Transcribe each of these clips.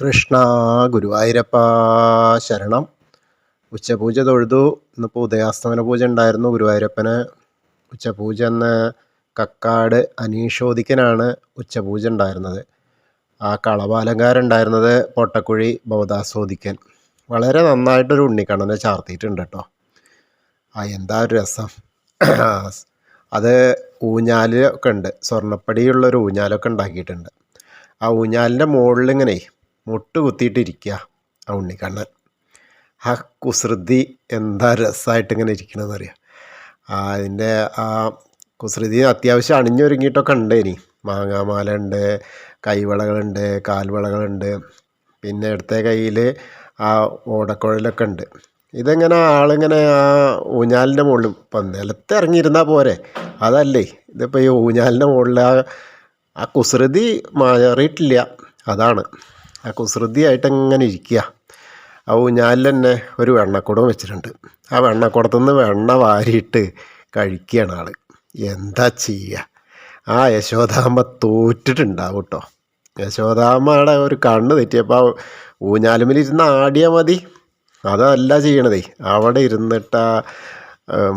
കൃഷ്ണ ഗുരുവായൂരപ്പ ശരണം. ഉച്ചപൂജ തൊഴുതു. ഇന്നിപ്പോൾ ഉദയാസ്തമന പൂജ ഉണ്ടായിരുന്നു. ഗുരുവായൂരപ്പന് ഉച്ചപൂജ എന്ന് കക്കാട് അനീഷോദിക്കനാണ് ഉച്ചപൂജ ഉണ്ടായിരുന്നത്. ആ കളഭാലങ്കാരം ഉണ്ടായിരുന്നത് പൊട്ടക്കുഴി ബൗദാസോദിക്കൻ വളരെ നന്നായിട്ടൊരു ഉണ്ണിക്കണ്ണനെ ചാർത്തിയിട്ടുണ്ട് കേട്ടോ. ആ എന്താ ഒരു രസം. അത് ഊഞ്ഞാലൊക്കെ ഉണ്ട്. സ്വർണപ്പടിയുള്ളൊരു ഊഞ്ഞാലൊക്കെ ഉണ്ടാക്കിയിട്ടുണ്ട്. ആ ഊഞ്ഞാലിന്റെ മുകളിൽ ഇങ്ങനെ മുട്ട് കുത്തിയിട്ടിരിക്കുക ആ ഉണ്ണിക്കണ്ണൻ. ആ കുസൃതി എന്താ രസമായിട്ട് ഇങ്ങനെ ഇരിക്കണമെന്ന് അറിയാം അതിന്റെ ആ കുസൃതി അത്യാവശ്യം അണിഞ്ഞൊരുങ്ങിയിട്ടൊക്കെ ഉണ്ട് ഇനി മാങ്ങാമാല ഉണ്ട് കൈവളകളുണ്ട് കാൽവളകളുണ്ട്. പിന്നെ ഇടത്തെ കയ്യിൽ ആ ഓടക്കുഴലൊക്കെ ഉണ്ട്. ഇതെങ്ങനെ ആളിങ്ങനെ ആ ഊഞ്ഞാലിന്റെ മുകളിൽ ഇപ്പം നിലത്ത് ഇറങ്ങിയിരുന്നാൽ പോരെ? അതല്ലേ. ഇതിപ്പോൾ ഈ ഊഞ്ഞാലിന്റെ മുകളിൽ ആ ആ കുസൃതി മാറിയിട്ടില്ല. അതാണ്. ആ കുസൃതിയായിട്ട് എങ്ങനെ ഇരിക്കുക ആ ഊഞ്ഞാലിൽ തന്നെ ഒരു വെണ്ണക്കുടം വെച്ചിട്ടുണ്ട്. ആ വെണ്ണക്കുടത്തു നിന്ന് വെണ്ണ വാരിയിട്ട് കഴിക്കുകയാണ് ആൾ എന്താ ചെയ്യുക ആ യശോദാമ്മ തോറ്റിട്ടുണ്ടാവും കേട്ടോ യശോദാമ്മയുടെ ഒരു കണ്ണ് തെറ്റിയപ്പോൾ ഊഞ്ഞാലുമിലിരുന്ന് ആടിയാൽ മതി. അതല്ല ചെയ്യണതേ. അവിടെ ഇരുന്നിട്ട് ആ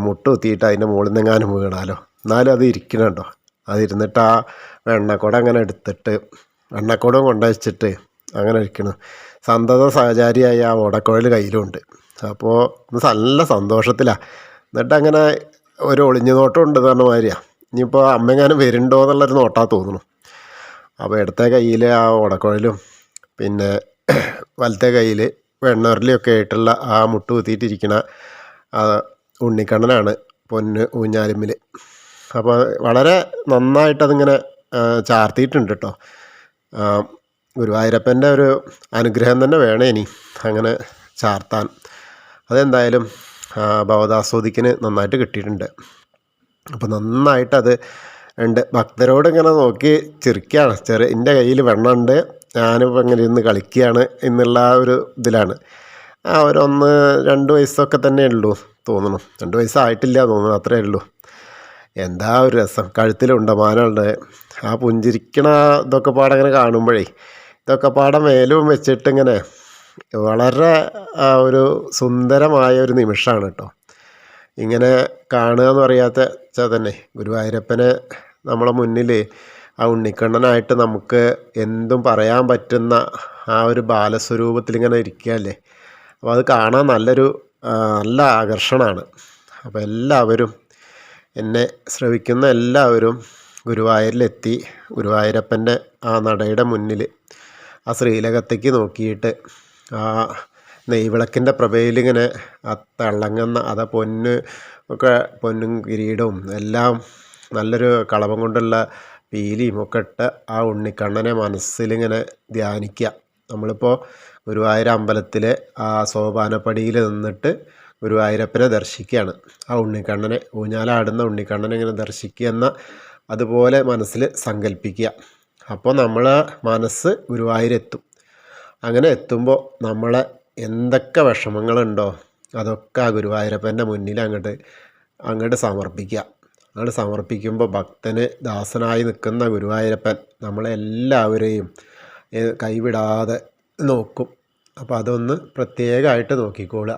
മുട്ട് കുത്തിയിട്ട് അതിന്റെ മുകളിൽ നിന്നെങ്ങാനും വീണാലോ. എന്നാലും അത് ഇരിക്കണം കേട്ടോ അതിരുന്നിട്ട് ആ വെണ്ണക്കുടം അങ്ങനെ എടുത്തിട്ട് വെണ്ണക്കുടം കൊണ്ടുവച്ചിട്ട് അങ്ങനെ ഇരിക്കണം സന്തത സഹചാരിയായ ആ ഓടക്കുഴൽ കയ്യിലുണ്ട് അപ്പോൾ നല്ല സന്തോഷത്തിലാണ് എന്നിട്ട് അങ്ങനെ ഒരു ഒളിഞ്ഞു നോട്ടം ഉണ്ട് പറഞ്ഞ മാതിരിയാണ് ഇനിയിപ്പോൾ അമ്മയെങ്ങാനും വരുന്നുണ്ടോ എന്നുള്ളൊരു നോട്ടാ തോന്നുന്നു. അപ്പോൾ ഇടത്തെ കയ്യിൽ ആ ഓടക്കുഴലും പിന്നെ വലത്തെ കയ്യിൽ വെണ്ണറിലൊക്കെ ആയിട്ടുള്ള ആ മുട്ട് കുത്തിയിട്ടിരിക്കുന്ന ആ ഉണ്ണിക്കണ്ണനാണ് പൊന്ന് ഊഞ്ഞാലിമ്മിൽ അപ്പോൾ വളരെ നന്നായിട്ടതിങ്ങനെ ചാർത്തിയിട്ടുണ്ട് കേട്ടോ ഗുരുവായൂരപ്പന്റെ ഒരു അനുഗ്രഹം തന്നെ വേണേ ഇനി അങ്ങനെ ചാർത്താൻ. അതെന്തായാലും ഭവതാസ്വദിക്കിന് നന്നായിട്ട് കിട്ടിയിട്ടുണ്ട്. അപ്പോൾ നന്നായിട്ടത് ഉണ്ട് ഭക്തരോട് ഇങ്ങനെ നോക്കി ചിരിക്കുകയാണ് ചെറിയ എന്റെ കയ്യിൽ വെണ്ണമുണ്ട് ഞാനിപ്പോൾ ഇങ്ങനെ ഇരുന്ന് കളിക്കുകയാണ് എന്നുള്ള ആ ഒരു ഇതിലാണ്. ആ ഒരു ഒന്ന് രണ്ട് വയസ്സൊക്കെ തന്നെ ഉള്ളൂ തോന്നുന്നു. രണ്ട് വയസ്സായിട്ടില്ല തോന്നുന്നു അത്രയേ ഉള്ളൂ. എന്താ ഒരു രസം? കഴുത്തിലുണ്ട് മാനുണ്ട് ആ പുഞ്ചിരിക്കണ ഇതൊക്കെ പാടങ്ങനെ കാണുമ്പോഴേ ഇതൊക്കെ പാടെ മേലും വെച്ചിട്ടിങ്ങനെ വളരെ ഒരു സുന്ദരമായ ഒരു നിമിഷമാണ് കേട്ടോ. ഇങ്ങനെ കാണുക എന്ന് പറയാത്ത തന്നെ ഗുരുവായൂരപ്പനെ നമ്മളെ മുന്നിൽ ആ ഉണ്ണിക്കണ്ണനായിട്ട് നമുക്ക് എന്തും പറയാൻ പറ്റുന്ന ആ ഒരു ബാലസ്വരൂപത്തിൽ ഇങ്ങനെ ഇരിക്കുകയല്ലേ? അപ്പോൾ അത് കാണാൻ നല്ലൊരു നല്ല ആകർഷണമാണ്. അപ്പോൾ എല്ലാവരും എന്നെ ശ്രവിക്കുന്ന എല്ലാവരും ഗുരുവായൂരിലെത്തി. ഗുരുവായൂരപ്പന്റെ ആ നടയുടെ മുന്നിൽ ആ ശ്രീലകത്തേക്ക് നോക്കിയിട്ട് ആ നെയ്വിളക്കിന്റെ പ്രഭയിലിങ്ങനെ ആ തിളങ്ങുന്ന അത് പൊന്ന് ഒക്കെ പൊന്നും കിരീടവും എല്ലാം നല്ലൊരു കളവം കൊണ്ടുള്ള പീലിയും ഒക്കെ ഇട്ട് ആ ഉണ്ണിക്കണ്ണനെ മനസ്സിലിങ്ങനെ ധ്യാനിക്കുക. നമ്മളിപ്പോൾ ഗുരുവായൂർ അമ്പലത്തിലെ ആ സോപാനപ്പടിയിൽ നിന്നിട്ട് ഗുരുവായൂരപ്പനെ ദർശിക്കുകയാണ്. ആ ഉണ്ണിക്കണ്ണനെ ഊഞ്ഞാലാടുന്ന ഉണ്ണിക്കണ്ണനെ ഇങ്ങനെ ദർശിക്കുക എന്ന അതുപോലെ മനസ്സിൽ സങ്കല്പിക്കുക അപ്പോൾ നമ്മളെ മനസ്സ് ഗുരുവായൂരെത്തും. അങ്ങനെ എത്തുമ്പോൾ നമ്മളെ എന്തൊക്കെ വിഷമങ്ങളുണ്ടോ അതൊക്കെ ആ ഗുരുവായൂരപ്പന്റെ മുന്നിൽ അങ്ങോട്ട് അങ്ങോട്ട് സമർപ്പിക്കുക. അങ്ങോട്ട് സമർപ്പിക്കുമ്പോൾ ഭക്തന് ദാസനായി നിൽക്കുന്ന ഗുരുവായൂരപ്പൻ നമ്മളെല്ലാവരെയും കൈവിടാതെ നോക്കും. അപ്പോൾ അതൊന്ന് പ്രത്യേകമായിട്ട് നോക്കിക്കോളുക.